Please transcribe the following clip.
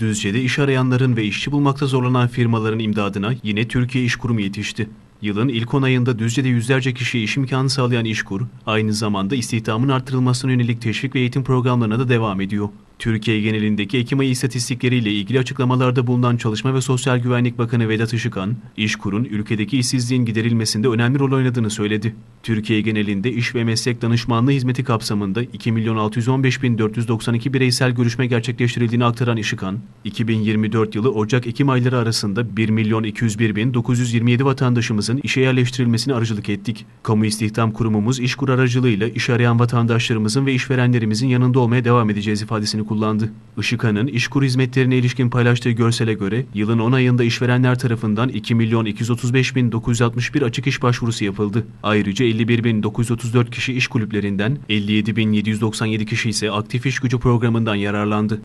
Düzce'de iş arayanların ve işçi bulmakta zorlanan firmaların imdadına yine Türkiye İş Kurumu yetişti. Yılın ilk 10 ayında Düzce'de yüzlerce kişiye iş imkanı sağlayan İşkur, aynı zamanda istihdamın artırılmasına yönelik teşvik ve eğitim programlarına da devam ediyor. Türkiye genelindeki Ekim ayı istatistikleriyle ilgili açıklamalarda bulunan Çalışma ve Sosyal Güvenlik Bakanı Vedat Işıkhan, İşkur'un ülkedeki işsizliğin giderilmesinde önemli rol oynadığını söyledi. Türkiye genelinde iş ve meslek danışmanlığı hizmeti kapsamında 2 milyon 615 bin 492 bireysel görüşme gerçekleştirildiğini aktaran Işıkhan, 2024 yılı Ocak-Ekim ayları arasında 1 milyon 201 bin 927 vatandaşımızın işe yerleştirilmesine aracılık ettik. Kamu İstihdam Kurumumuz İşkur aracılığıyla iş arayan vatandaşlarımızın ve işverenlerimizin yanında olmaya devam edeceğiz ifadesini kullandı. Işıkhan'ın İşkur hizmetlerine ilişkin paylaştığı görsele göre yılın 10 ayında işverenler tarafından 2 milyon 235 bin 961 açık iş başvurusu yapıldı. Ayrıca 51 bin 934 kişi iş kulüplerinden, 57 bin 797 kişi ise aktif iş gücü programından yararlandı.